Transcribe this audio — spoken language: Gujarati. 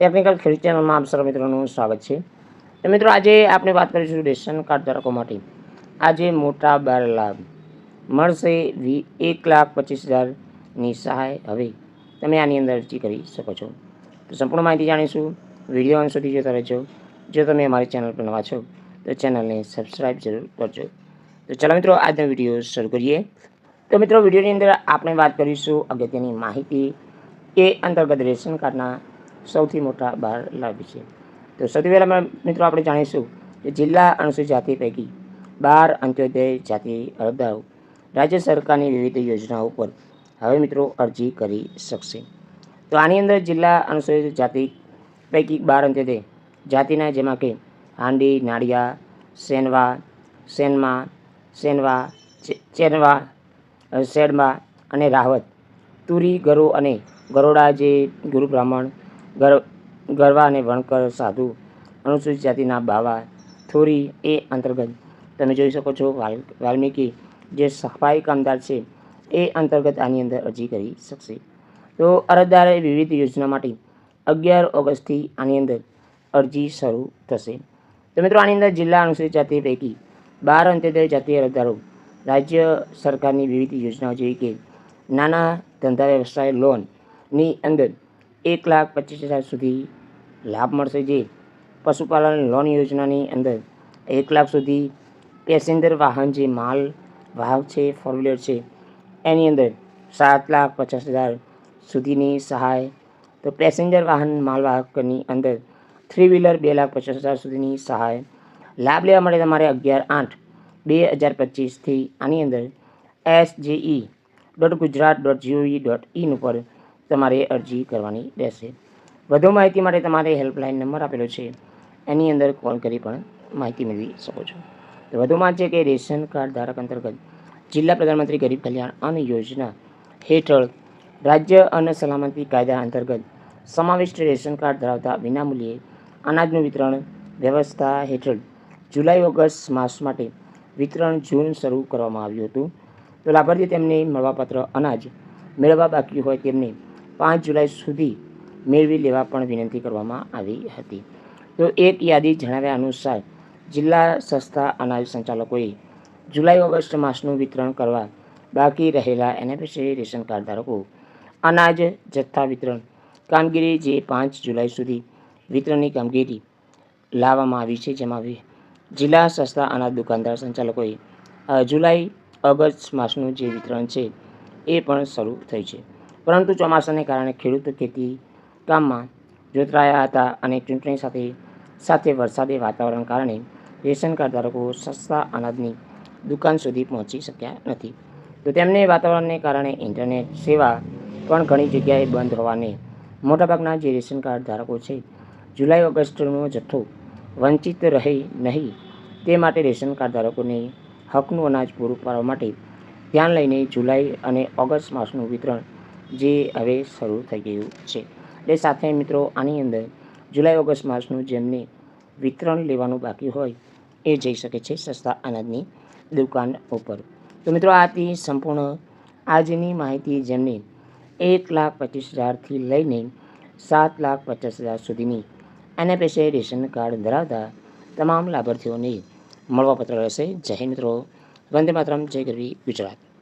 ટેકનિકલ ખેડૂત ચેનલમાં આપ સર્વ મિત્રોનું સ્વાગત છે. તો મિત્રો, આજે આપણે વાત કરીશું રેશન કાર્ડ ધારકો માટે. આજે મોટા બાર લાભ. મળશે વી એક લાખ પચીસ હજારની સહાય હવે તમે આની અંદર અરજી કરી શકો છો. તો સંપૂર્ણ માહિતી જાણીશું. વીડિયો અંત સુધી જોતા રહેજો. જો તમે અમારી ચેનલ પર નવા છો, તો ચેનલને સબસ્ક્રાઈબ જરૂર કરજો. તો ચાલો મિત્રો, આજનો વીડિયો શરૂ કરીએ. તો મિત્રો, વિડીયોની અંદર આપણે વાત કરીશું અગત્યની માહિતી એ અંતર્ગત રેશન કાર્ડના સૌથી મોટા બહાર લાભી છે. તો સૌથી પહેલાં મિત્રો આપણે જાણીશું કે જિલ્લા અનુસૂચિત જાતિ પૈકી બાર અંત્યોદય જાતિ અરજદારો રાજ્ય સરકારની વિવિધ યોજનાઓ પર હવે મિત્રો અરજી કરી શકશે. તો આની અંદર જિલ્લા અનુસૂચિત જાતિ પૈકી બાર અંત્યોદય જાતિના જેમાં કે હાંડી, નાળિયા, સેનવા, સેનમા, સેનવા ચેનવા શેડમા અને રાહવત તુરી, ગરો અને ગરોડા જે ગુરુ બ્રાહ્મણ ગર ગરવા અને વણકર સાધુ અનુસૂચિત જાતિના બાવા થોરી એ અંતર્ગત. તમે જોઈ શકો છો વાલ, વાલ્મીકી જે સફાઈ કામદાર છે, એ અંતર્ગત આની અંદર અરજી કરી શકશે. તો અરજદારે વિવિધ યોજના માટે અગિયાર ઓગસ્ટથી આની અંદર અરજી શરૂ થશે. તો મિત્રો, આની અંદર જિલ્લા અનુસૂચિત જાતિ પૈકી બાર અંત્યોદય જાતિ અરજદારો, રાજ્ય સરકારની વિવિધ યોજનાઓ જેવી કે નાના ધંધા વ્યવસાય લોનની અંદર એક લાખ પચીસ હજાર સુધી લાભ મળશે જે પશુપાલન લોન યોજનાની અંદર એક લાખ સુધી પેસેન્જર વાહન જે માલ, વાહક છે ફોર વ્હીલર છે, એની અંદર સાત લાખ પચાસ હજાર સુધીની સહાય. તો પેસેન્જર વાહન માલવાહકની અંદર થ્રી વ્હીલર બે લાખ પચાસ હજાર સુધીની સહાય. લાભ લેવા માટે તમારે અગિયાર આઠ બે હજાર પચીસથી આની અંદર S dot Gujarat dot G O V dot in ઉપર તમારે અરજી કરવાની રહેશે. વધુ માહિતી માટે તમારે હેલ્પલાઇન નંબર આપેલો છે. એની અંદર કોલ કરી પણ માહિતી મેળવી શકો છો. તો વધુમાં છે કે રેશન કાર્ડ ધારક અંતર્ગત જિલ્લા પ્રધાનમંત્રી ગરીબ કલ્યાણ અન્ન યોજના હેઠળ રાજ્ય અન્ન સલામતી કાયદા અંતર્ગત સમાવિષ્ટ રેશન કાર્ડ ધરાવતા વિનામૂલ્યે અનાજનું વિતરણ વ્યવસ્થા હેઠળ જુલાઈ, ઓગસ્ટ માસ માટે વિતરણ જૂન શરૂ કરવામાં આવ્યું હતું. તો લાભાર્થી તેમને મળવાપાત્ર અનાજ મેળવવા બાકી હોય તેમને પાંચ જુલાઈ સુધી મેળવી લેવા પણ વિનંતી કરવામાં આવી હતી. તો એક યાદી જણાવ્યા અનુસાર, જિલ્લા સસ્તા અનાજ સંચાલકોએ જુલાઈ ઓગસ્ટ માસનું વિતરણ કરવા બાકી રહેલા એનએફસી રેશન કાર્ડ ધારકો અનાજ, જથ્થા વિતરણ કામગીરી જે પાંચ જુલાઈ સુધી વિતરણની કામગીરી લાવવામાં આવી છે, જેમાં જિલ્લા સસ્તા અનાજ દુકાનદાર સંચાલકોએ જુલાઈ ઓગસ્ટ માસનું જે વિતરણ છે, એ પણ શરૂ થઈ છે. પરંતુ ચોમાસાને કારણે ખેડૂત ખેતી કામમાં જોતરાયા હતા અને ચૂંટણી સાથે સાથે વરસાદી વાતાવરણ કારણે રેશન કાર્ડ ધારકો સસ્તા અનાજની દુકાન સુધી પહોંચી શક્યા નથી. તો તેમને વાતાવરણને કારણે ઇન્ટરનેટ સેવા પણ ઘણી જગ્યાએ બંધ હોવાને મોટાભાગના જે રેશન કાર્ડ ધારકો છે, જુલાઈ, ઓગસ્ટનો જથ્થો વંચિત રહે નહીં, તે માટે રેશન કાર્ડ ધારકોને હકનું અનાજ પૂરું પાડવા માટે ધ્યાન લઈને જુલાઈ અને ઓગસ્ટ માસનું વિતરણ જે હવે શરૂ થઈ ગયું છે. એટલે સાથે મિત્રો, આની અંદર જુલાઈ, ઓગસ્ટ માસનું જેમને વિતરણ લેવાનું બાકી હોય, એ જઈ શકે છે સસ્તા અનાજની દુકાન ઉપર. તો મિત્રો આ હતી સંપૂર્ણ આજની માહિતી જેમને એક લાખ પચીસ હજારથી લઈને સાત લાખ પચાસ હજાર સુધીની એનએફએસએ રેશન કાર્ડ ધરાવતા તમામ લાભાર્થીઓને મળવાપત્ર રહેશે. જય મિત્રો. વંદે માતરમ. જય ગરવી ગુજરાત.